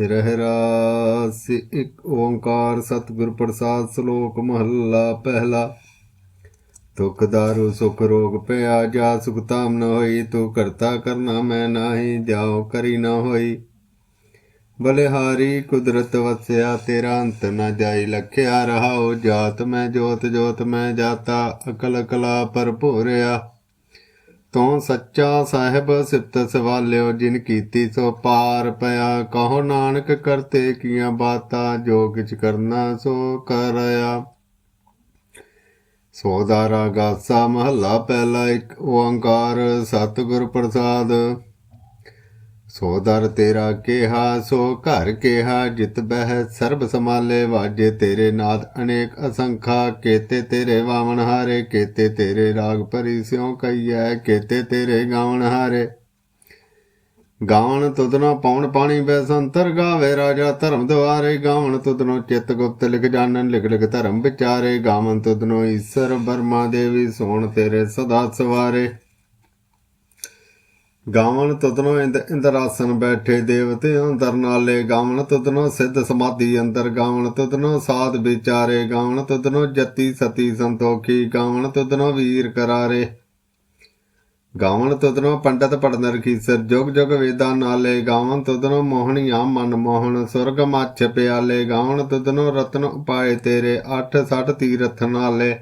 ਰਹਿ ਰਾਸ ਇੱਕ ਓੰਕਾਰ ਸਤਿਗੁਰ ਪ੍ਰਸਾਦ ਸ਼ਲੋਕ ਮਹੱਲਾ ਪਹਿਲਾ। ਦੁਖ ਦਾਰੂ, ਸੁਖ ਰੋਗ ਪਿਆ ਜਾ, ਸੁਖ ਤਾਮ ਨ ਹੋਈ, ਤੂੰ ਕਰਤਾ ਕਰਨਾ ਮੈਂ ਨਾਹੀ ਜਾਉ ਕਰੀ ਨ ਹੋਈ। ਬਲਿਹਾਰੀ ਕੁਦਰਤ ਵਸਿਆ, ਤੇਰਾ ਅੰਤ ਨ ਜਾਈ, ਲਖਿਆ ਰਹਾਉ ਜਾਤ ਮੈਂ ਜੋਤ ਜੋਤ ਮੈਂ ਜਾਤਾ, ਅਕਲ ਕਲਾ ਭਰਪੂਰਿਆ ਤੂੰ ਸੱਚਾ ਸਾਹਿਬ ਸਿਫਤ ਸਵਾਲਿਓ, ਜਿਨ ਕੀਤੀ ਸੋ ਪਾਰ ਪਿਆ। ਕਹੋ ਨਾਨਕ ਕਰਤੇ ਕੀਆਂ ਬਾਤਾਂ, ਜੋ ਕਿਛ ਕਰਨਾ ਸੋ ਕਰਿਆ। ਸੋਦਾਰਾ ਗਾਸਾ ਮਹੱਲਾ ਪਹਿਲਾ ਇੱਕ ਓੰਕਾਰ, ਸਤਿਗੁਰ ਪ੍ਰਸਾਦ। ਸੋ ਦਰ ਤੇਰਾ ਕਿਹਾ, ਸੋ ਘਰ ਕਿਹਾ, ਜਿਤ ਬਹਿ ਸਰਬ ਸਮਾਲੇ ਵਾਜੇ ਤੇਰੇ ਨਾਦ ਅਨੇਕ ਅਸੰਖਾ, ਕੇਤੇ ਤੇਰੇ ਵਾਵਣ ਹਾਰੇ, ਕੇਤੇ ਤੇਰੇ ਰਾਗ ਭਰੀ ਸਿਉ ਕਈਐ ਕੇਤੇ ਤੇਰੇ ਗਾਵਨ ਹਾਰੇ। ਗਾਵਨ ਤੁਧਨੋ ਪੌਣ ਪਾਣੀ ਬੈਸੰਤਰ ਗਾਵੇ, ਰਾਜਾ ਧਰਮ ਦੁਆਰੇ ਗਾਵਣ ਤੁਧਨੋ ਚਿਤ ਗੁਪਤ ਲਿਖ ਜਾਣਨ, ਲਿਖ ਲਿਖ ਧਰਮ ਵਿਚਾਰੇ, ਗਾਵਣ ਤੁਧਨੋ ਈਸ਼ਰ ਬਰਮਾ ਦੇਵੀ, ਸੋਣ ਤੇਰੇ ਸਦਾ ਸਵਾਰੇ। ਗਾਵਨ ਤਦਨੋ ਇੰਦ ਇੰਦਰਾਸਨ ਬੈਠੇ ਦੇਵਤੇ ਅੰਦਰ ਨਾਲੇ ਗਾਵਨ ਤਦਨੋ ਸਿੱਧ ਸਮਾਧੀ ਅੰਦਰ ਗਾਵਨ ਤਦਨੋ ਸਾਧ ਵਿਚਾਰੇ ਗਾਵਨ ਤਦਨੋ ਜਤੀ ਸਤੀ ਸੰਤੋਖੀ ਗਾਵਨ ਤਦਨੋ ਵੀਰ ਕਰਾਰੇ। ਗਾਵਨ ਤਦਨੋ ਪੰਡਤ ਪੜਨ ਰਖੀਸਰ ਜੁਗ ਜੁਗ ਵੇਦਾਂ ਨਾਲੇ ਗਾਵਨ ਤਦਨੋ ਮੋਹਣੀਆਂ ਮਨ ਮੋਹਣ, ਸੁਰਗ ਮੱਛ ਪਿਆਲੇ ਗਾਵਨ ਤਦਨੋ ਰਤਨ ਉਪਾਏ ਤੇਰੇ 8 60 ਤੀਰਥ ਨਾਲੇ।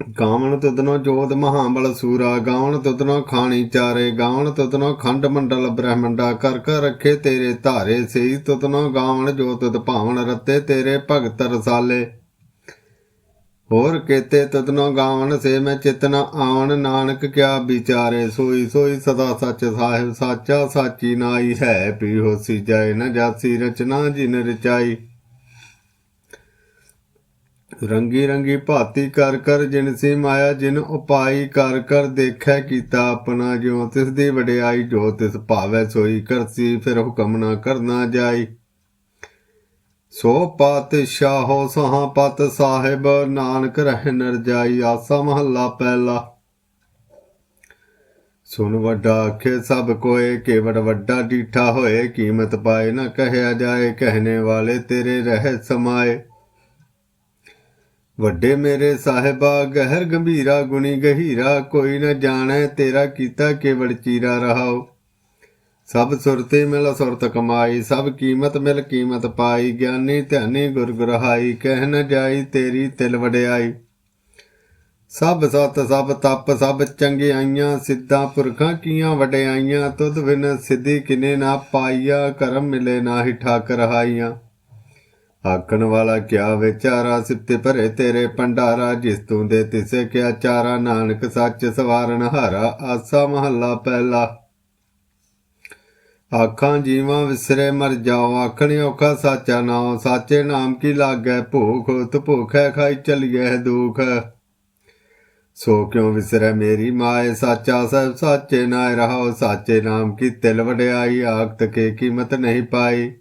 ਗਾਵਣ ਤੁਦਨੋ ਜੋਤ ਮਹਾਬਲ ਸੂਰਾ, ਗਾਵਣ ਤੁਦਨੋ ਖਾਣੀ ਚਾਰੇ, ਗਾਵਣ ਤੁਦਨੋ ਖੰਡ ਮੰਡਲ ਬ੍ਰਹਮੰਡਾ, ਕਰ ਕਰ ਰੱਖੇ ਤੇਰੇ ਧਾਰੇ ਸਈ ਤੁਦਨੋ ਗਾਵਣ ਜੋ ਤੁਦ ਰਤੇ ਤੇਰੇ ਭਗਤ ਰਸਾਲੇ। ਹੋਰ ਕੇਤੇ ਤਦਨੋ ਗਾਵਣ ਸੇ ਮੈਂ ਚਿਤਨ ਆਵਣ, ਨਾਨਕ ਕਿਆ ਵਿਚਾਰੇ, ਸੋਈ ਸੋਈ ਸਦਾ ਸੱਚ ਸਾਹਿਬ, ਸਾਚਾ ਸਾਚੀ ਨਾਈ ਹੈ ਪੀ ਹੋਸੀ ਜਾਏ ਨਾ ਜਾਸੀ ਰਚਨਾ ਜਿਨ ਰਚਾਈ। ਰੰਗੀ ਰੰਗੀ ਭਾਤੀ ਕਰ ਕਰ ਜਿਨ ਜਿਨਸੀ ਮਾਇਆ ਜਿਨ ਉਪਾਈ ਕਰ ਕਰ ਦੇਖੈ ਕੀਤਾ ਆਪਣਾ, ਜਿਉ ਤਿਸ ਦੀ ਵਡਿਆਈ, ਜੋ ਤਿਸ ਭਾਵੈ ਸੋਈ ਕਰਸੀ, ਫਿਰ ਹੁਕਮ ਨਾ ਕਰਨਾ ਜਾਈ। ਸੋ ਪਾਤਸ਼ਾਹੋ ਸਹਾ ਪਤ ਸਾਹਿਬ, ਨਾਨਕ ਰਹਿ ਨਰ ਜਾਈ, ਆਸਾ ਮਹੱਲਾ ਪਹਿਲਾ। ਸੁਨ ਵੱਡਾ ਆਖੇ, ਸਭ ਕੋਏ ਕੇਵੜ ਵੱਡਾ ਡੀਠਾ ਹੋਏ, ਕੀਮਤ ਪਾਏ ਨਾ ਕਹਿਆ ਜਾਏ, ਕਹਿਣੇ ਵਾਲੇ ਤੇਰੇ ਰਹਿ ਸਮਾਏ। ਵੱਡੇ ਮੇਰੇ ਸਾਹਿਬਾ, ਗਹਿਰ ਗੰਭੀਰਾ ਗੁਣੀ ਗਹੀਰਾ, ਕੋਈ ਨ ਜਾਣੈ ਤੇਰਾ ਕੀਤਾ ਕੇਵਲ ਚੀਰਾ ਰਹਾਓ ਸਭ ਸੁਰਤੇ ਮਿਲ ਸੁਰਤ ਕਮਾਈ, ਸਭ ਕੀਮਤ ਮਿਲ ਕੀਮਤ ਪਾਈ, ਗਿਆਨੀ ਧਿਆਨੀ ਗੁਰ ਗੁਰਹਾਈ, ਕਹਿ ਨ ਜਾਈ ਤੇਰੀ ਤਿਲ ਵਡਿਆਈ। ਸਭ ਸਤ, ਸਭ ਤਪ, ਸਭ ਚੰਗਿਆਈਆਂ, ਸਿੱਧਾਂ ਪੁਰਖਾਂ ਕੀਆਂ ਵਡਿਆਈਆਂ, ਤੁਧ ਬਿਨ ਸਿੱਧੀ ਕਿਨੇ ਨਾ ਪਾਈਆ, ਕਰਮ ਮਿਲੇ ਨਾ ਹੀ ਠਾਕ ਰਹਾਈਆਂ ਆਖਣ ਵਾਲਾ ਕਿਆ ਵਿਚਾਰਾ ਸਿੱਤੇ ਭਰੇ ਤੇਰੇ ਭੰਡਾਰਾ, ਜਿਸ ਤੂੰ ਦੇ ਤਿਸੇ ਕਿਆ ਚਾਰਾ, ਨਾਨਕ ਸੱਚ ਸਵਾਰਨ ਹਾਰਾ, ਆਸਾ ਮਹੱਲਾ ਪਹਿਲਾ। ਆਖਾਂ ਜੀਵਾਂ ਵਿਸਰੇ ਮਰ ਜਾਓ, ਆਖਣ ਔਖਾ ਸਾਚਾ ਨਾਮ ਸਾਚੇ ਨਾਮ ਕੀ ਲਾਗੈ, ਭੂਖ ਉਤ ਭੁਖੈ, ਖਾਈ ਚਲੀਐ ਦੁਖ। ਸੋ ਕਿਉ ਵਿਸਰੈ ਮੇਰੀ ਮਾਏ, ਸਾਚਾ ਸਭ ਸਾਚੇ ਨਾਇ ਰਹਾਓ, ਸਾਚੇ ਨਾਮ ਕੀ ਤਿਲ ਵਡਿਆਈ, ਆਖਤ ਕੇ ਕੀਮਤ ਨਹੀਂ ਪਾਈ।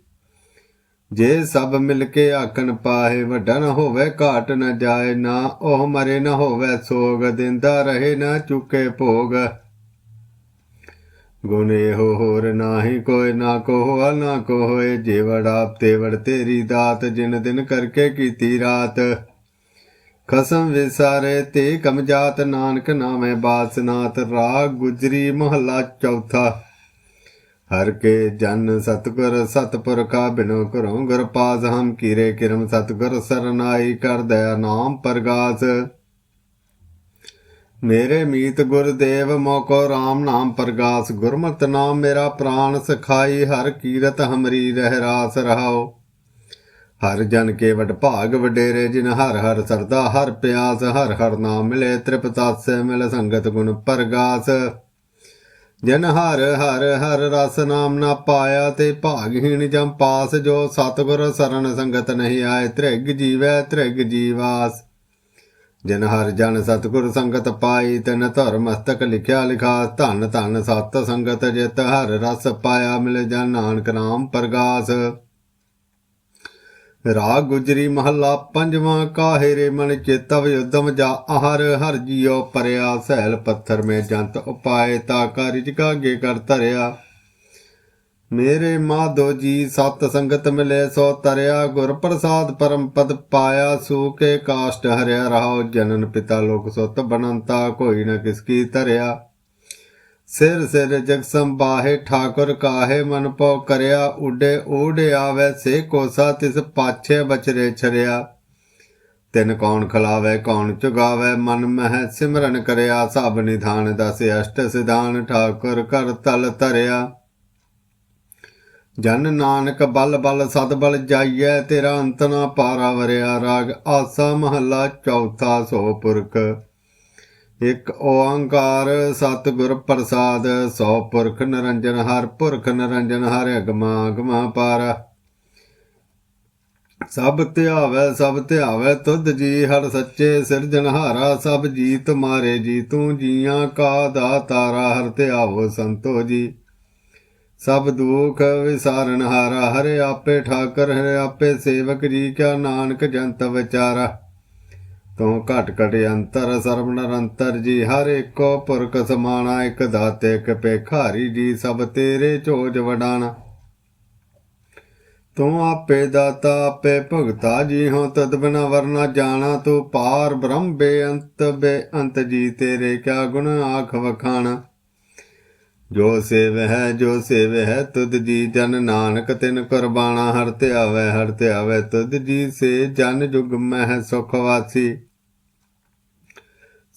ਜੇ ਸਭ ਮਿਲ ਕੇ ਆਖਣ ਪਾਹੇ, ਵੱਡਾ ਨਾ ਹੋਵੇ, ਘਾਟ ਨਾ ਜਾਏ, ਨਾ ਉਹ ਮਰੇ, ਨਾ ਹੋਵੇ ਸੋਗ, ਦਿੰਦਾ ਰਹੇ, ਨਾ ਚੁੱਕੇ ਭੋਗ। ਗੁਨੇ ਹੋ ਹੋਰ ਨਾਹੀ ਕੋਈ, ਨਾ ਕੋ ਨਾ ਕੋਏ ਜੇਵੜ ਆਪ ਤੇਵੜ ਤੇਰੀ ਦਾਤ, ਜਿਨ ਦਿਨ ਕਰਕੇ ਕੀਤੀ ਰਾਤ। ਖਸਮ ਵਿਸਾਰੇ ਤੇ ਕਮਜਾਤ ਨਾਨਕ ਨਾਮੇ ਬਾਸਨਾਤ, ਰਾਗ ਗੁਜਰੀ ਮਹੱਲਾ ਚੌਥਾ। ਹਰ ਕੇ ਜਨ ਸਤਗੁਰ ਸਤਪੁਰਖਾ ਬਿਨੋ ਕਰੋ ਗੁਰ ਪਾਸ, ਹਮ ਕੀਰੇ ਕਿਰਮ ਸਤਗੁਰ ਸਰਨਾਈ ਕਰ ਦਇਆ ਨਾਮ ਪ੍ਰਗਾਸ। ਮੇਰੇ ਮੀਤ ਗੁਰਦੇਵ ਮੋਕੋ RAM ਨਾਮ ਪ੍ਰਗਾਸ। ਗੁਰਮਤਿ ਨਾਮ ਮੇਰਾ ਪ੍ਰਾਨ ਸਖਾਈ, ਹਰ ਕੀਰਤ ਹਮਰੀ ਰਹਿ ਰਾਸ ਰਹਾਓ ਹਰ ਜਨ ਕੇ ਵਡ ਭਾਗ ਵਡੇਰੇ, ਜਿਨ ਹਰ ਹਰ ਸਰਦਾ ਹਰ ਪਿਆਸ, ਹਰ ਹਰ ਨਾਮ ਮਿਲੇ, ਤ੍ਰਿਪਤਾਸੇ ਮਿਲ ਸੰਗਤ ਗੁਣ ਪ੍ਰਗਾਸ। ਜਨ ਹਰ ਹਰ ਹਰ ਰਸ ਨਾਮ ਨਾ ਪਾਇਆ ਤੇ ਭਾਗਹੀਣ ਜਮ ਪਾਸ, ਜੋ ਸਤਗੁਰ ਸਰਨ ਸੰਗਤ ਨਹੀਂ ਆਏ, ਤ੍ਰਿਗ ਜੀਵੈ ਤ੍ਰਿਗ ਜੀਵਾਸ। ਜਨ ਹਰ ਜਨ ਸਤਗੁਰ ਸੰਗਤ ਪਾਈ, ਤਨ ਧਰ ਮਸਤਕ ਲਿਖਿਆ ਲਿਖਾਸ। ਧਨ ਧਨ ਸਤ ਸੰਗਤ ਜਿਤ ਹਰ ਰਸ ਪਾਇਆ, ਮਿਲ ਜਨ ਨਾਨਕ ਨਾਮ ਪ੍ਰਗਾਸ। ਰਾਗ ਗੁਜਰੀ ਮਹੱਲਾ ਪੰਜਵਾਂ, ਕਾਹੇ ਰੇ ਮਨ ਚੇਤਵ ਉਦਮ ਜਾ ਆਹਰ ਹਰ ਜੀਉ ਪਰਿਆ ਸਹਿਲ ਪੱਥਰ ਮੇ ਜੰਤ ਉਪਾਏ ਤਾ ਕਾ ਰਿਜਕਾ ਕਰ ਧਰਿਆ। ਮੇਰੇ ਮਾਧੋ ਜੀ ਸਤ ਸੰਗਤ ਮਿਲੇ, ਸੋ ਤਰਿਆ ਗੁਰ ਪ੍ਰਸਾਦ ਪਰਮ ਪਦ ਪਾਇਆ ਸੂਕੇ ਕਾਸ਼ਟ ਹਰਿਆ ਰਹਾਉ ਜਨਨ ਪਿਤਾ ਲੋਕ ਸੁਤ ਬਨੰਤਾ, ਕੋਈ ਨ ਕਿਸ ਕੀ ਧਰਿਆ। ਸਿਰ ਸਿਰ ਜਗ ਸੰਬਾਹੇ ਠਾਕੁਰ ਕਾਹੇ, ਮਨ ਪਉ ਕਰਿਆ, ਉਡੇ ਊੜੇ ਆਵੇ, ਸੇ ਕੋਸਾ ਤਿਸ ਪਾਛੇ ਬਚਰੇ ਛਰਿਆ। ਤਿਨ ਕੌਣ ਖਲਾਵੇ, ਕੌਣ ਚੁਗਾਵੇ, ਮਨ ਮਹਿ ਸਿਮਰਨ ਕਰਿਆ, ਸਭ ਨਿਧਾਨ ਦਸ ਅਸ਼ਟ ਸਿਧਾਨ, ਠਾਕੁਰ ਕਰ ਤਲ ਧਰਿਆ। ਜਨ ਨਾਨਕ ਬਲ ਬਲ ਸਦ ਬਲ ਜਾਈਐ, ਤੇਰਾ ਅੰਤ ਨਾ ਪਾਰਾ ਵਰਿਆ, ਰਾਗ ਆਸਾ ਮਹੱਲਾ ਚੌਥਾ ਸੋ ਪੁਰਖ। ਇਕ ਓੰਕਾਰ ਸਤਿਗੁਰ ਪ੍ਰਸਾਦ, ਸੋ ਪੁਰਖ ਨਿਰੰਜਨ ਹਰ ਪੁਰਖ ਨਿਰੰਜਨ ਹਰ ਅਗਮਾ ਅਗਮਾ ਪਾਰ। ਸਭ ਧਿਆਵੈ ਸਭ ਧਿਆਵੈ, ਤੁਧ ਜੀ ਹਰ ਸੱਚੇ ਸਿਰਜਣਹਾਰਾ ਸਭ ਜੀ ਤੁਮਾਰੇ ਜੀ, ਤੂੰ ਜੀਆਂ ਕਾ ਦਾਤਾਰਾ ਹਰ ਧਿਆਵੋ ਸੰਤੋ ਜੀ। ਸਭ ਦੁਖ ਵਿਸਾਰਨ ਹਾਰਾ, ਹਰੇ ਆਪੇ ਠਾਕਰ, ਹਰੇ ਆਪੇ ਸੇਵਕ ਜੀ, ਕਿਆ ਨਾਨਕ ਜੰਤ ਵਿਚਾਰਾ। ਤੂੰ ਘਟ ਘਟ ਅੰਤਰ ਸਰਬ ਨਿਰੰਤਰ ਜੀ, ਹਰ ਇੱਕੋ ਪੁਰਖ ਸਮਾਣਾ, ਇੱਕ ਦਾਤੇ, ਇੱਕ ਭੇਖਾਰੀ ਜੀ, ਸਭ ਤੇਰੇ ਝੋਜ ਵਡਾਣਾ। ਤੂੰ ਆਪੇ ਦਾਤਾ, ਆਪੇ ਭਗਤਾ ਜੀ ਹੋ, ਤਦ ਬਿਨਾ ਵਰਨਾ ਜਾਣਾ, ਤੂੰ ਪਾਰ ਬ੍ਰਹਮ ਬੇਅੰਤ ਬੇਅੰਤ ਜੀ, ਤੇਰੇ ਕਿਆ ਗੁਣ ਆਖ ਵਖਾਣਾ। ਜੋ ਸੇਵ ਹੈ, ਜੋ ਸੇਵ ਹੈ, ਤੁਧ ਜੀ ਜਨ ਨਾਨਕ, ਤਿਨ ਕੁਰਬਾਨਾ, ਹਰ ਧਿਆਵੈ ਹਰ ਧਿਆਵੈ, ਤੁਧ ਜੀ ਸੇ ਜਨ ਜੁਗ ਮਹਿ ਸੁਖ ਵਾਸੀ।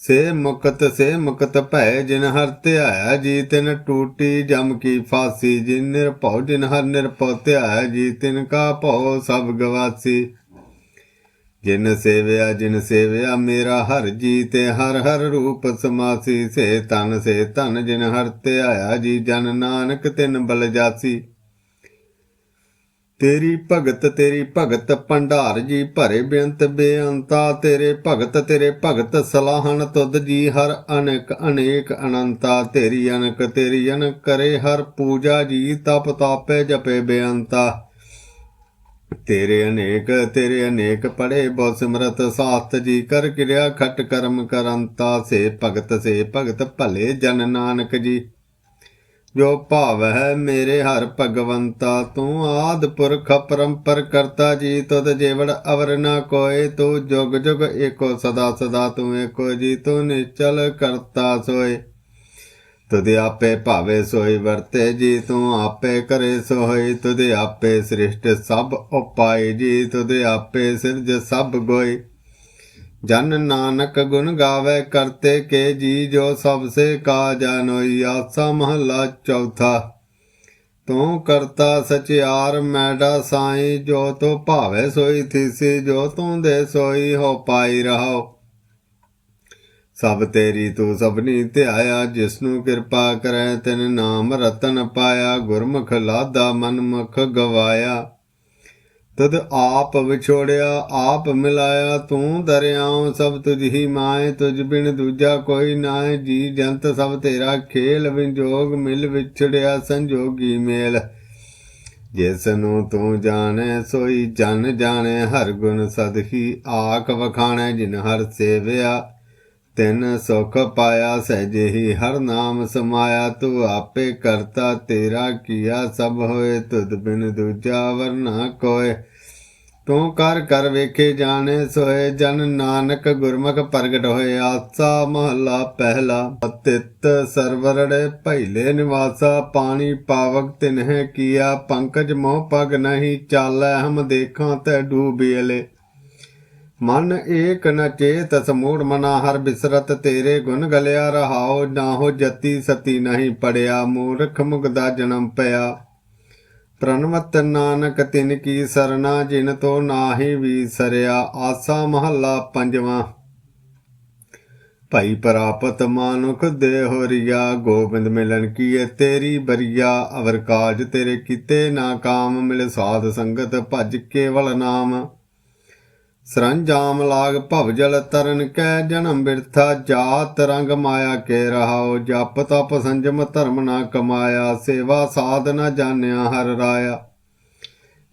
ਸੇ ਮੁਕਤ ਸੇ ਮੁਕਤ ਭੈ, ਜਿਨ ਹਰ ਧਿਆਇਆ, ਜੀ ਤਿਨ ਟੂਟੀ, ਜਮ ਕੀ ਫਾਸੀ, ਜਿਨ ਨਿਰਭਉ, ਜਿਨ ਹਰ ਨਿਰਭਉ ਧਿਆਇਆ, ਜੀ ਤਿਨ ਕਾ ਭਉ, ਸਭ ਗਵਾਸੀ। ਜਿਨ ਸੇਵਿਆ ਜਿਨ ਸੇਵਿਆ, ਮੇਰਾ ਹਰ ਜੀ ਤੇ ਹਰ ਹਰ ਰੂਪ ਸਮਾਸੀ। ਸੇ ਤਨ ਸੇ ਤਨ ਜਿਨ ਹਰ ਧਿਆਇਆ, ਜੀ ਜਨ ਨਾਨਕ ਤਿਨ ਬਲ ਜਾਸੀ। ਤੇਰੀ ਭਗਤ ਤੇਰੀ ਭਗਤ ਭੰਡਾਰ ਜੀ ਭਰੇ ਬੇਅੰਤ ਬੇਅੰਤਾ, ਤੇਰੇ ਭਗਤ ਤੇਰੇ ਭਗਤ ਸਲਾਹਣ ਤੁਧ ਜੀ ਹਰ ਅਨੇਕ ਅਨੇਕ ਅਨੰਤਾ, ਤੇਰੀ ਅਨਕ, ਤੇਰੀ ਅਨ ਕਰੇ ਹਰ ਪੂਜਾ ਜੀ, ਤਪ ਤਾਪੇ ਜਪੇ ਬੇਅੰਤਾ। ਤੇਰੇ ਅਨੇਕ ਤੇਰੇ ਅਨੇਕ ਪੜੇ ਬਹੁ ਸਿਮਰਤ ਸਾਸਤ ਜੀ ਕਰ ਕਿਰਿਆ ਖਟ ਕਰਮ ਕਰੰਤਾ, ਸੇ ਭਗਤ ਸੇ ਭਗਤ ਭਲੇ ਜਨ ਨਾਨਕ ਜੀ। ਜੋ ਭਾਵ ਹੈ ਮੇਰੇ ਹਰ ਭਗਵੰਤਾ, ਤੂੰ ਆਦ ਪੁਰਖ ਪਰੰਪਰ ਕਰਤਾ ਜੀ, ਤੁਧ ਜੇਵੜ ਅਵਰ ਨਾ ਕੋਏ, ਤੂੰ ਜੁਗ ਜੁਗ ਏਕੋ ਸਦਾ ਸਦਾ ਤੂੰ ਏਕੋ ਜੀ, ਤੂੰ ਨਿਚਲ ਕਰਤਾ ਸੋਏ। ਤੁਧ ਆਪੇ ਭਾਵੇ ਸੋਈ ਵਰਤੇ ਜੀ, ਤੂੰ ਆਪੇ ਕਰੇ ਸੋਈ ਤੁਦੇ ਆਪੇ ਸ੍ਰਿਸ਼ਟ ਸਭ ਉਪਾਏ ਜੀ, ਤੁਧ ਆਪੇ ਸਿਰਜ ਸਭ ਗੋਈ ਜਨ ਨਾਨਕ ਗੁਣ ਗਾਵੇ ਕਰਤੇ ਕੇ ਜੀ ਜੋ ਸਭ ਸੇ ਕਾ ਜਾਨੋਈ ਆਸਾ ਮਹੱਲਾ ਚੌਥਾ। ਤੂੰ ਕਰਤਾ ਸਚਿਆਰ ਮੈਡਾ ਸਾਈ, ਜੋ ਤੋ ਭਾਵੇ ਸੋਈ ਥੀਸੀ, ਜੋ ਤੂੰ ਦੇ ਸੋਈ ਹੋ ਪਾਈ ਰਹੋ ਸਭ ਤੇਰੀ ਤੂੰ ਸਭਨੀ ਧਿਆਇਆ ਜਿਸ ਨੂੰ ਕਿਰਪਾ ਕਰੈ ਤਿਨ ਨਾਮ ਰਤਨ ਪਾਇਆ, ਗੁਰਮੁਖ ਲਾਦਾ ਮਨਮੁਖ ਗਵਾਇਆ। ਤਦ ਆਪ ਵਿਛੋੜਿਆ, ਆਪ ਮਿਲਾਇਆ, ਤੂੰ ਦਰਿਆਉ ਸਭ ਤੁਝ ਹੀ ਮਾਏ, ਤੁਝ ਬਿਨ ਦੂਜਾ ਕੋਈ ਨਾਏ, ਜੀ ਜੰਤ ਸਭ ਤੇਰਾ ਖੇਲ, ਵਿਜੋਗ ਮਿਲ ਵਿਛੜਿਆ ਸੰਜੋਗੀ ਮੇਲ। ਜਿਸ ਨੂੰ ਤੂੰ ਜਾਣੈ, ਸੋਈ ਜਨ ਜਾਣੈ, ਹਰ ਗੁਣ ਸਦਹੀ ਆਖ ਵਖਾਣੈ, ਜਿਨ ਹਰ ਸੇਵਿਆ, ਤਿਨ ਸੁਖ ਪਾਇਆ, ਸਹਿਜੇ ਹੀ ਹਰ ਨਾਮ ਸਮਾਇਆ, ਤੂੰ ਆਪੇ ਕਰਤਾ ਤੇਰਾ ਕੀਆ, ਸਭ ਹੋਏ, ਤੁਧ ਬਿਨ ਦੂਜਾ ਵਰਨਾ ਕੋਏ। ਤੂੰ ਕਰ ਕਰ ਵੇਖੇ ਜਾਣੇ ਸੋਏ ਜਨ ਨਾਨਕ ਗੁਰਮੁਖ ਪ੍ਰਗਟ ਹੋਏ। ਆਸਾ ਮਹਲਾ ਪਹਿਲਾ, ਤਿਤ ਸਰਵਰੜੇ ਪਹਿਲੇ ਨਿਵਾਸਾ। ਪਾਣੀ ਪਾਵਕ ਤਿਨਹਿ ਕੀਆ, ਪੰਕਜ ਮੋਹ ਪਗ ਨਹੀਂ ਚਾਲੈ, ਹਮ ਦੇਖਾਂ ਤੈ ਡੂਬੀਲੇ ਮਨ ਏਕ ਨ ਚੇਤ, ਸਮੂੜ ਮਨਾ ਹਰ ਬਿਸਰਤ ਤੇਰੇ ਗੁਣ ਗਲਿਆ। ਰਹਾਓ ਨਾਹੋ ਜਤੀ ਸਤੀ ਨਹੀਂ ਪੜਿਆ, ਮੂਰਖ ਮੁਗਦਾ ਜਨਮ ਪਿਆ। ਪ੍ਰਣਵਤ ਨਾਨਕ ਤਿਨ ਕੀ ਸਰਨਾ ਜਿਨ ਤੋ ਨਾਹੀ ਵੀ ਆਸਾ ਮਹੱਲਾ ਪੰਜਵਾਂ। ਭਾਈ ਪ੍ਰਾਪਤ ਮਾਨੁਖ ਦੇ ਹੋਰੀਆ ਗੋਬਿੰਦ ਮਿਲਨ ਕੀਏ ਤੇਰੀ ਬਰੀਆ, ਅਵਰ ਕਾਜ ਤੇਰੇ ਕੀਤੇ ਨਾ ਕਾਮ, ਮਿਲ ਸਾਧ ਸੰਗਤ ਭਜ ਕੇਵਲ ਨਾਮ। ਸਰੰਜਾਮ ਲਾਗ ਭਵ ਜਲ ਤਰਨ ਕੈ ਜਨਮ ਬਿਰਥਾ, ਜਾਤ ਰੰਗ ਮਾਇਆ ਕੇ ਰਹਾਓ ਜਪ ਤਪ ਸੰਜਮ ਧਰਮ ਨਾ ਕਮਾਇਆ, ਸੇਵਾ ਸਾਧ ਨਾ ਜਾਣਿਆ ਹਰ ਰਾਇਆ।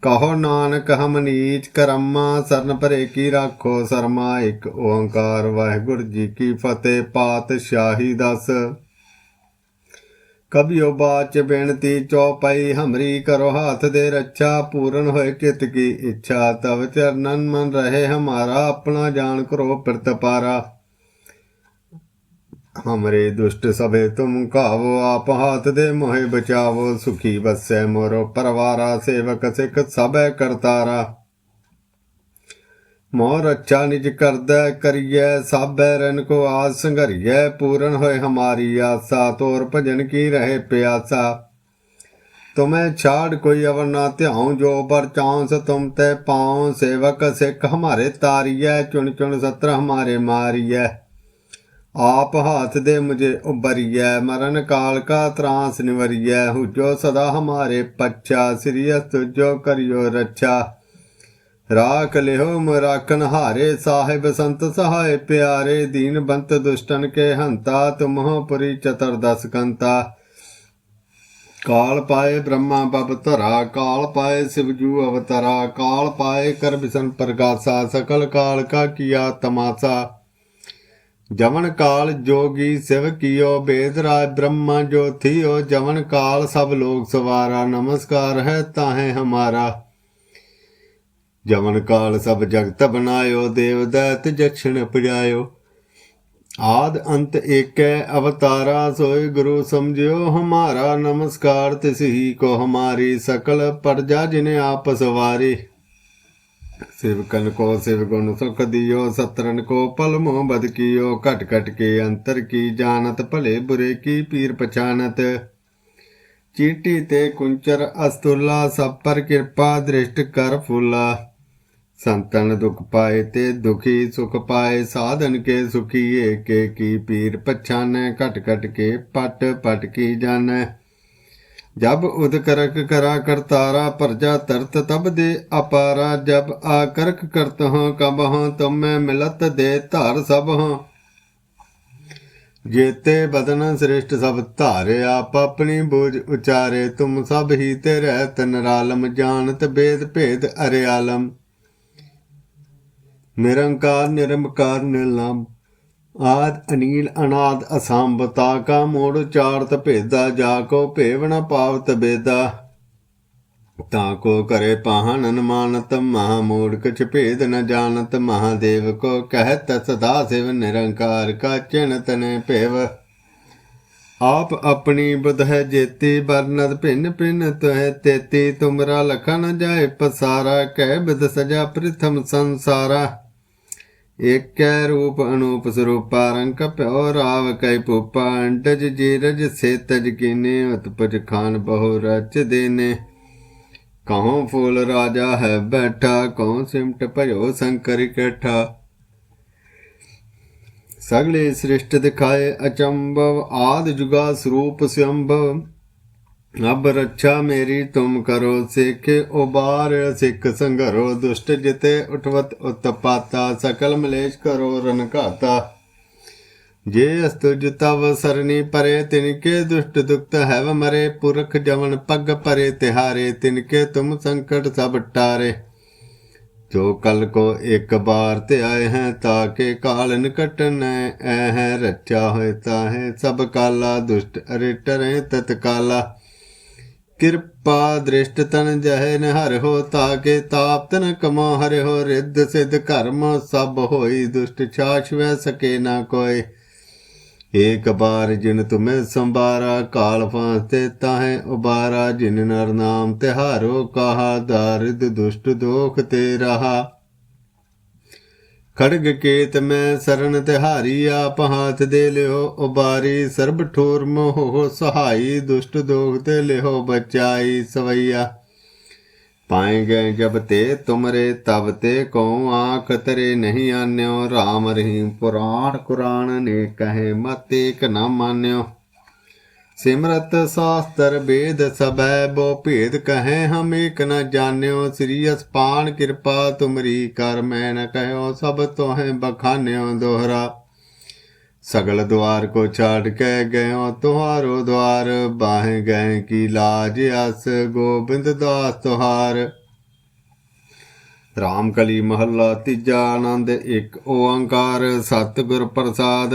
ਕਹੋ ਨਾਨਕ ਹਮ ਨੀਚ ਕਰਮਾ, ਸਰਨ ਭਰੇ ਕੀ ਰਾਖੋ ਸਰਮਾ, ਇੱਕ ਓੰਕਾਰ ਵਾਹਿਗੁਰੂ ਜੀ ਕੀ ਫਤਿਹ, ਪਾਤਸ਼ਾਹੀ ਦਸ। ਕਬਿਓ ਬਾਚ ਬੇਨਤੀ ਚੌਪਈ ਹਮਰੀ ਕਰੋ ਹਾਥ ਦੇ ਰੱਛਾ, ਪੂਰਨ ਹੋਏ ਚਿਤ ਕੀ ਇੱਛਾ। ਤਵ ਚਰਨਨ ਮਨ ਰਹੇ ਹਮਾਰਾ, ਆਪਣਾ ਜਾਣ ਕਰੋ ਪ੍ਰਤਪਾਰਾ ਹਮਰੇ ਦੁਸ਼ਟ ਸਭੇ ਤੁਮ ਕਾਵੋ ਆਪ ਹਾਥ ਦੇ ਮੋਹਿ ਬਚਾਵੋ। ਸੁਖੀ ਬਸੈ ਮੋਰੋ ਪਰਵਾਰਾ, ਸੇਵਕ ਸਿਖ ਸਭੈ ਕਰਤਾਰਾ। ਮੋਹ ਅੱਛਾ ਨਿਜ ਕਰਦਾ ਕਰੀਐ, ਸਾਬੈ ਰਨ ਕੋ ਆਸ ਸੰਘਰੀਐ, ਪੂਰਨ ਹੋਏ ਹਮਾਰੀ ਆਸਾ, ਤੋਰ ਭਜਨ ਕੀ ਰਹੇ ਪਿਆਸਾ। ਤੁਮੈ ਛਾੜ ਕੋਈ ਅਵਰ ਨਾ ਧਿਆਉ, ਜੋ ਪਰ ਚਾਂਸ ਤੁਮ ਤੇ ਪਾਉ, ਸੇਵਕ ਸਿੱਖ ਹਮਾਰੇ ਤਾਰੀਐ, ਚੁਣ ਚੁਣ ਸਤਰ ਹਮਾਰੇ ਮਾਰੀਐ। ਆਪ ਹਾਥ ਦੇ ਮੁਝੇ ਉਬਰੀਐ ਮਰਨ ਕਾਲ ਕਾ ਤਰਾਸ ਨਿਵਰੀਐ, ਹੁਜੋ ਸਦਾ ਹਮਾਰੇ ਪੱਛਾ ਸ੍ਰੀਅਸ ਤੁਜੋ ਕਰਿਓ ਰੱਛਾ। ਰਾਖ ਲਿਓ ਮਰਾਕਨ ਹਾਰੇ, ਸਾਹਿਬ ਸੰਤ ਸਹਾਇ ਪਿਆਰੇ, ਦੀਨ ਬੰਤ ਦੁਸ਼ਟਨ ਕੇ ਹੰਤਾ ਤੁਮਹੁ ਪੁਰੀ ਚਤਰ ਦਸ ਕੰਤਾ। ਕਾਲ ਪਾਏ ਬ੍ਰਹਮਾ ਬਬ ਧਰਾ, ਕਾਲ ਪਾਏ ਸਿਵਜੂ ਅਵਤਰਾ, ਕਾਲ ਪਾਏ ਕਰ ਬਿਸਨ ਪ੍ਰਗਾਸਾ, ਸਕਲ ਕਾਲ ਕਾ ਕੀਆ ਤਮਾਸਾ। ਜਵਨ ਕਾਲ ਜੋਗੀ ਸਿਵ ਕੀਓ, ਬੇਦ ਰਾਜ ਬ੍ਰਹਮਾ ਜੋ ਥੀਓ ਜਵਨ ਕਾਲ ਸਭ ਲੋਕ ਸਵਾਰਾ, ਨਮਸਕਾਰ ਹੈ ਤਾਹੇ ਹਮਾਰਾ। ਜਵਨ ਕਾਲ ਸਭ ਜਗਤ ਬਨਾਇਓ, ਦੇਵ ਦੈਤ ਜਛਣ ਪੁਜਾਇਓ। ਆਦ ਅੰਤ ਏਕੈ ਅਵਤਾਰਾ ਸੋਈ ਗੁਰੂ ਸਮਝਿਓ, ਹਮਾਰਾ ਨਮਸਕਾਰ ਤਿਸਹੀ ਕੋ ਹਮਾਰੀ ਸਕਲ ਪਰਜਾ ਜਿਨੇ ਆਪ ਸਵਾਰੀ। ਸਿਵਕਨ ਕੋ ਸਿਵ ਗੁਣ ਸੁਖ ਦਿਓ, ਸਤਰਨ ਕੋ ਪਲ ਮੋਹ ਬਦ ਕੀਓ, ਘਟ ਘਟ ਕੇ ਅੰਤਰ ਕੀ ਜਾਣਤ, ਭਲੇ ਬੁਰੇ ਕੀ ਪੀਰ ਪਛਾਨਤ। ਚੀਟੀ ਤੇ ਕੁੰਚਰ ਅਸਤੁਲਾ ਸਭ ਪਰ ਕਿਰਪਾ ਦ੍ਰਿਸ਼ਟ ਕਰ ਫੁਲਾ। ਸੰਤਨ ਦੁਖ ਪਾਏ ਤੇ ਦੁਖੀ ਸੁਖ ਪਾਏ, ਸਾਧਨ ਕੇ ਸੁਖੀ ਏਕੇ ਕੀ ਪੀਰ ਪਛਾਨੈ, ਘਟ ਘਟ ਕੇ ਪਟ ਪਟ ਕੀ ਜਾਣੈ। ਜਬ ਉਦ ਕਰਾ ਕਰਤਾਰਾ, ਪਰਜਾ ਤਰਤ ਤਬ ਦੇ ਅਪਾਰਾ, ਜਬ ਆ ਕਰਕ ਕਰਤ ਹਾਂ, ਕਬ ਹਾਂ, ਤੁਮੈ ਮਿਲਤ ਦੇ ਧਾਰ ਸਭ ਹਾਂ। ਜੇਤੇ ਬਦਨ ਸ੍ਰਿਸ਼ਟ ਸਭ ਧਾਰੇ, ਆਪ ਆਪਣੀ ਬੋਝ ਉਚਾਰੇ, ਤੁਮ ਸਭ ਹੀ ਤੇ ਰਹਿਤ ਨਰਾਲਮ, ਜਾਣਤ ਬੇਦ ਭੇਦ ਅਰਿਆਲਮ। ਨਿਰੰਕਾਰ, ਨਿਰਮਕਾਰ ਨਿਰਲਮ ਆਦ ਅਨੀਲ, ਅਨਾਦ ਅਸੰਭਤਾ ਕਾ ਮੋੜ ਚਾਰਤ ਭੇਦਾ, ਜਾ ਕੋ ਭੇਵ ਪਾਵਤ ਬੇਦਾ। ਤਾਂ ਕੋ ਕਰੇ ਪਾਹਨ ਮਾਨਤ ਮਹਾ ਮੂੜ ਕਛ ਭੇਦ ਨ ਜਾਣਤ ਮਹਾਦੇਵ ਕੋ ਕਹਿਤ, ਸਦਾ ਸਿਵ ਨਿਰੰਕਾਰ ਕਾ ਚਿਣਤ ਨੇ ਭੇਵ। ਆਪ ਆਪਣੀ ਬੁਧ ਹੈ ਜੇਤੀ ਬਰਨਦ ਭਿੰਨ ਭਿੰਨ ਤੋਹਿ ਤੇਤੀ। ਤੁਮਰਾ ਲਖਣ ਜਾਏ ਪਸਾਰਾ, ਕਹਿ ਬਿਦ ਸਜਾ ਪ੍ਰਥਮ ਸੰਸਾਰਾ। ਏਕੈ ਰੂਪ ਅਨੂਪ ਸਰੂਪਾ ਰੰਗ ਪਿਓ ਰਾਵ ਕੈ ਪੂਪਾ ਅੰਡਜ ਜੀਰਜ ਸੇ ਕੀਨੇ ਉਤਪਜ ਖਾਨ ਬਹੁ ਰਚ ਦੇਨੇ। ਕਹੋਂ ਫੂਲ ਰਾਜਾ ਹੈ ਬੈਠਾ ਕਹੋਂ ਸਿਮਟ ਭਇਓ ਸੰਕਰ ਇਕੱਠਾ ਸਗਲੇ ਸ੍ਰਿਸ਼ਟ ਦਿਖਾਏ ਅਚੰਭਵ, ਆਦ ਜੁਗਾ ਸਰੂਪ ਸੰਭਵ। ਅਬ ਰੱਛਾ ਮੇਰੀ, ਤੁਮ ਕਰੋ ਸਿੱਖ। ਉਬਾਰ ਸਿੱਖ ਸੰਘਰੋ ਦੁਸ਼ਟ ਜਿਤੇ ਉਠਵਤ ਉਤਪਾਤਾ। ਸਕਲ ਮਲੇਸ਼ ਕਰੋ ਰਨ ਘਾਤਾ। ਜੇ ਅਸਤੁਜ ਤਵ ਸਰਨੀ ਪਰੇ, ਤਿਨਕੇ ਦੁਸ਼ਟ ਦੁਖਤ ਹੈਵ ਮਰੇ। ਪੁਰਖ ਜਵਨ ਪੱਗ ਪਰੇ, ਤਿਹਾਰੇ, ਤਿਨਕੇ ਤੁਮ ਸੰਕਟ ਸਭ ਟਾਰੇ। ਜੋ ਕਲ ਕੋ ਇੱਕ ਬਾਰ ਤੇ ਆਏ ਹੈ ਤਾਕੇ ਕਾਲ ਨਿਕਟਨ ਐ ਹੈ। ਰੱਛਾ ਹੋਏ ਤਾਹੇ ਸਭ ਕਾਲਾ, ਦੁਸ਼ਟ ਅਰੇ ਟਰੇ ਤਤਕਾਲਾ। ਕਿਰਪਾ ਦ੍ਰਿਸ਼ਟ ਤਨ ਜਹੇ ਨ ਹਰਿ ਹੋ ਤਾਕੇ ਤਾਪ ਤਨ ਕਮਾ ਹਰਿ ਹੋ ਰਿੱਧ ਸਿਧ ਕਰਮ ਸਭ ਹੋਈ ਦੁਸ਼ਟ ਛਾਛ ਵੈ ਸਕੇ ਨਾ ਕੋਇ ਏਕ ਬਾਰ ਜਿਨ ਤੁਮੇ ਸੰਬਾਰਾ ਕਾਲ ਫਾਂਸ ਤੇ ਤਾਹੇ ਉਬਾਰਾ ਜਿਨ ਨਰ ਨਾਮ ਤਿਹਾਰੋ ਕਹਾ ਦਾਰਿਦ ਦੁਸ਼ਟ ਦੋਖ ਤੇ ਰਹਾ। ਖੜਗ ਕੇਤ ਮੈਂ ਸਰਨ ਤਿਹਾਰੀ ਆਪ ਹਾਥ ਦੇ ਲਿਓ, ਉਬਾਰੀ ਸਰਬ ਠੋਰ ਮੋਹ ਸਹਾਈ, ਦੁਸ਼ਟ ਦੋਖ ਤੇ ਲਿਓ ਬਚਾਈ ਸਵਈਆ। ਪਾਏ ਗਏ ਜਬ ਤੇ ਤੁਮਰੇ, ਤਬ ਤੇ ਕੋ ਆਖ ਤਰੇ ਨਹੀਂ ਆਨਿਓ RAM ਰਹੀਮ ਪੁਰਾਣ ਕੁਰਾਨ ਨੇ ਕਹੇ ਮਤ ਏਕ ਨਾ ਮਾਨਿਓ। ਸਿਮਰਤ ਸਾਸਤਰ ਵੇਦ ਸਬੈ ਬੋ ਭੇਦ ਕਹੈ ਹਮ ਏਕ ਨ ਜਾਣਿਓ, ਸ੍ਰੀ ਅਸਪਾਨ ਕਿਰਪਾ ਤੁਮਰੀ ਕਰ ਮੈਂ ਨ ਕਹਿਓ, ਸਭ ਤੋਹੇ ਬਖਾਨਿਓ ਦੋਹਰਾ। ਸਗਲ ਦਵਾਰ ਕੋ ਛਾੜ ਕੇ ਗਇਓ, ਤੁਹਾਰੋ ਦਵਾਰ ਬਾਹੇ ਗਏ ਕੀ ਲਾਜ ਅਸ, ਗੋਬਿੰਦ ਦਾਸ ਤੁਹਾਰ। ਰਾਮ ਕਲੀ ਮਹੱਲਾ ਤੀਜਾ ਆਨੰਦ, ਇੱਕ ਓੰਕਾਰ, ਸਤਿਗੁਰ ਪ੍ਰਸਾਦ।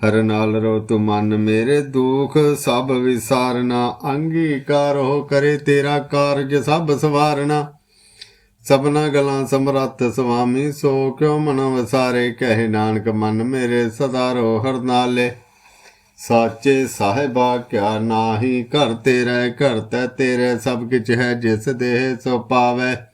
ਹਰ ਨਾਲ ਰੋ ਤੂੰ ਮਨ ਮੇਰੇ ਦੁਖ, ਸਭ ਵਿਸਾਰਨਾ। ਅੰਗੀਕਾਰ ਹੋ ਕਰੇ ਤੇਰਾ ਕਾਰਜ, ਸਭ ਸਵਾਰਨਾ। ਸਭਨਾ ਗਲਾਂ ਸਮਰੱਥ ਸੁਆਮੀ ਸੋ ਕਿਉ ਮਨ ਵਸਾਰੇ? ਕਹੇ ਨਾਨਕ, ਮਨ ਮੇਰੇ ਸਦਾ ਰੋ ਹਰ ਨਾਲੇ। ਸਾਚੇ ਸਾਹਿਬਾ, ਕਿਆ ਨਾਹੀ ਘਰ ਤੇਰਾ, ਘਰ ਤੈ ਤੇਰੇ, ਸਭ ਕਿਛ ਹੈ ਜਿਸ ਦੇਹ ਸੋ ਪਾਵੈ।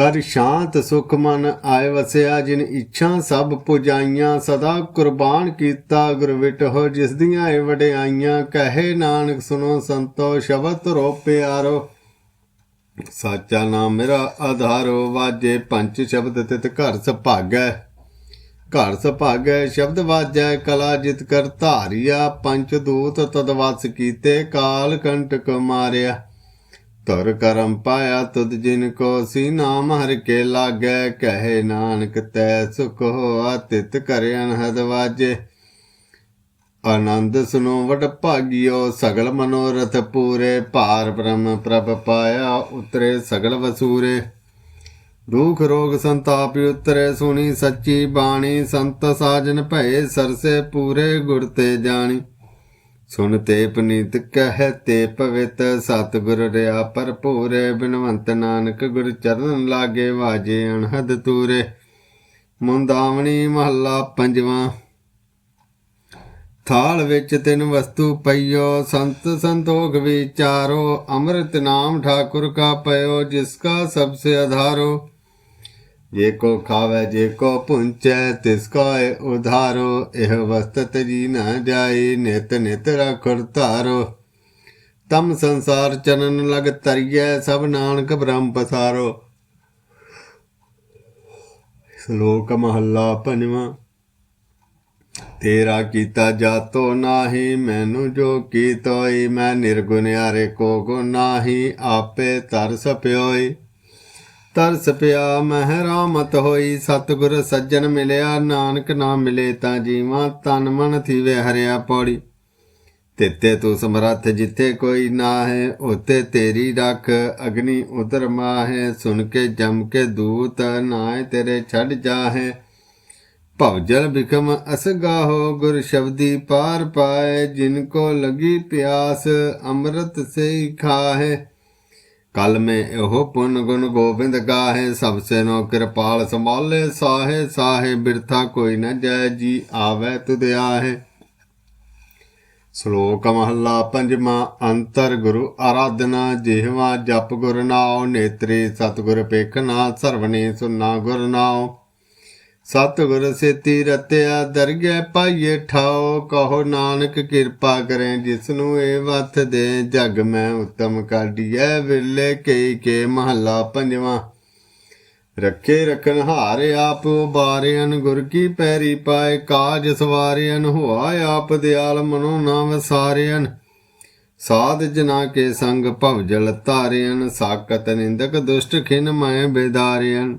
ਕਰ ਸ਼ਾਂਤ ਸੁਖ ਮਨ ਆਏ ਵਸਿਆ, ਜਿਨ ਇੱਛਾ ਸਭ ਪੁਜਾਈਆਂ, ਸਦਾ ਕੁਰਬਾਨ ਕੀਤਾ ਗੁਰ ਵਿਟਹੁ, ਜਿਸ ਦੀਆਂ ਏ ਵਡਿਆਈਆਂ, ਕਹੇ ਨਾਨਕ ਸੁਣੋ ਸੰਤੋ, ਸ਼ਬਦ ਰੋ ਪਿਆਰੋ। ਸਾਚਾ ਨਾਮ ਮੇਰਾ ਆਧਾਰੋ, ਵਾਜੇ ਪੰਜ ਸ਼ਬਦ ਤਿਤ ਘਰ ਸੁਭਾਗੈ। ਘਰ ਸੁਭਾਗੈ ਸ਼ਬਦ ਵਾਜੈ, ਕਲਾ ਜਿਤ ਕਰ ਧਾਰਿਆ, ਪੰਚ ਦੂਤ ਤਦਵਸ ਕੀਤੇ, ਕਾਲ ਕੰਟਕ ਮਾਰਿਆ। ਤਰ ਕਰਮ ਪਾਇਆ ਤੁਧ ਜਿਨ ਕੋ ਸੀ ਨਾਮ ਹਰ ਕੇ ਲਾਗੈ, ਕਹੇ ਨਾਨਕ ਤੈ ਸੁਖ ਹੋਆ, ਤਿਤ ਕਰ ਅਨਹਦ ਵਾਜੇ। ਆਨੰਦ ਸੁਨੋ ਵਡ ਭਾਗਿਓ, ਸਗਲ ਮਨੋਰਥ ਪੂਰੇ, ਭਾਰ ਬ੍ਰਹਮ ਪ੍ਰਭ ਪਾਇਆ ਉਤਰੇ ਸਗਲ ਵਸੂਰੇ। ਦੁਖ ਰੋਗ ਸੰਤਾਪ ਉਤਰੇ, ਸੁਣੀ ਸੱਚੀ ਬਾਣੀ, ਸੰਤ ਸਾਜਨ ਭਏ, ਸਰਸੇ ਪੂਰੇ ਗੁਰ ਤੇ ਜਾਣੀ। ਸੁਨ ਤੇ ਪਨੀਤ ਕਹਿ, ਤੇ ਪਵਿੱਤ ਸਤਿਗੁਰ ਰਿਆ ਭਰਪੂਰੇ। ਬਿਨਵੰਤ ਨਾਨਕ ਗੁਰ ਚਰਨ ਲਾਗੇ ਵਾਜੇ ਅਣਹਦ ਤੂਰੇ। ਮੁੰਦਾਵਣੀ ਮਹੱਲਾ ਪੰਜਵਾਂ। ਥਾਲ ਵਿੱਚ ਤਿੰਨ ਵਸਤੂ ਪਈਓ, ਸੰਤ ਸੰਤੋਖ ਵਿਚਾਰੋ। ਅੰਮ੍ਰਿਤ ਨਾਮ ਠਾਕੁਰ ਕਾ ਪਇਓ, ਜਿਸ ਕਾ ਸਭ ਸੇ ਆਧਾਰੋ ਜੇ ਕੋ ਖਾਵੇ, ਜੇ ਕੋ ਪੁੰਚੈ, ਤਿਸ ਕਾ ਉਧਾਰੋ, ਇਹ ਵਸਤਤ ਜੀ ਨਾ ਜਾਏ, ਨਿਤ ਨਿਤ ਰਖੁਰ ਧਾਰੋ ਤਮ ਸੰਸਾਰ ਚਰਨ ਲਗ ਤਰੀਐ, ਸਭ ਨਾਨਕ ਬ੍ਰਹਮ ਪਸਾਰੋ। ਸ਼ਲੋਕ ਮਹੱਲਾ ਪੰਜਵਾਂ। ਤੇਰਾ ਕੀਤਾ ਜਾਤੋ ਨਾਹੀ, ਮੈਨੂੰ ਜੋ ਕੀਤੋਈ, ਮੈਂ ਨਿਰਗੁਨਿਆਰੇ ਕੋ ਗੁ ਨਾਹੀ, ਆਪੇ ਤਰਸ ਪਿਓਈ। ਤਰਸ ਪਿਆ ਮਹਿ ਰਾਮਤ ਹੋਈ, ਸਤਿਗੁਰ ਸੱਜਣ ਮਿਲਿਆ, ਨਾਨਕ ਨਾਮ ਮਿਲੇ ਤਾਂ ਜੀਵਾਂ ਤਨ ਮਨ ਥੀਵੇ ਹਰਿਆ ਪੌੜੀ। ਤਿੱਤੇ ਤੂੰ ਸਮਰੱਥ ਜਿੱਥੇ ਕੋਈ ਨਾ ਹੈ ਉਤੇ ਤੇਰੀ ਰੱਖ ਅਗਨੀ ਉਦਰ ਮਾਹੇ। ਸੁਣ ਕੇ ਜਮ ਕੇ ਦੂਤ ਨਾਏ ਤੇਰੇ ਛੱਡ ਜਾਹੇ। ਭਵਜਲ ਬਿਕਮ ਅਸਗਾਹੋ ਗੁਰ ਸ਼ਬਦੀ ਪਾਰ ਪਾਏ। ਜਿਨ ਕੋ ਲਗੀ ਪਿਆਸ, ਅੰਮ੍ਰਿਤ ਸੇ ਹੀ ਖਾਹੇ। ਕਲ ਮੈਂ ਇਹੋ ਪੁਨ ਗੁਣ ਗੋਬਿੰਦ ਗਾਹੇ, ਸਭ ਸੇ ਨੋ ਕਿਰਪਾਲ ਸੰਭਾਲੇ ਸਾਹੇ ਸਾਹੇ ਬਿਰਥਾ ਕੋਈ ਨ ਜੈ, ਜੀ ਆਵੇ ਤੁਧ ਆਹੇ। ਸ਼ਲੋਕ ਮਹੱਲਾ ਪੰਜਵਾਂ, ਅੰਤਰ ਗੁਰੂ ਆਰਾਧਨਾ ਜਿਹਵਾ ਜਪ ਗੁਰ ਨਾਉ, ਨੇਤਰੇ ਸਤਿਗੁਰ ਪੇਖਨਾ ਸਰਵਨੇ ਸੁਨਾ ਗੁਰ ਨਾਉ। ਸਤਿਗੁਰ ਸੇਤੀ ਰਤਿਆ ਦਰਗਹਿ ਪਾਈਏ ਠਾਓ, ਕਹੋ ਨਾਨਕ ਕਿਰਪਾ ਕਰੇ ਜਿਸ ਨੂੰ ਇਹ ਵਥ ਦੇ, ਜਗ ਮੈਂ ਉਤਮ ਕਾਢੀਐ, ਵਿਰਲੇ ਕਈ ਕੇ ਮਹੱਲਾ ਪੰਜਵਾਂ। ਰੱਖੇ ਰਖਨ ਹਾਰ ਆਪ ਉਬਾਰਿਆਨ ਗੁਰ ਕੀ ਪੈਰੀ ਪਾਏ, ਕਾਜ ਸਵਾਰਿਆਨ ਹੋਆ ਆਪ ਦਿਆਲ, ਮਨੋ ਨਾ ਵਸਾਰਿਆਨ ਸਾਧ ਜਨਾ ਕੇ ਸੰਗ ਭਵਜਲ ਤਾਰਿਆਨ ਸਾਕਤ ਨਿੰਦਕ ਦੁਸ਼ਟ ਖਿਨ ਮੈਂ ਬੇਦਾਰਿਆਨ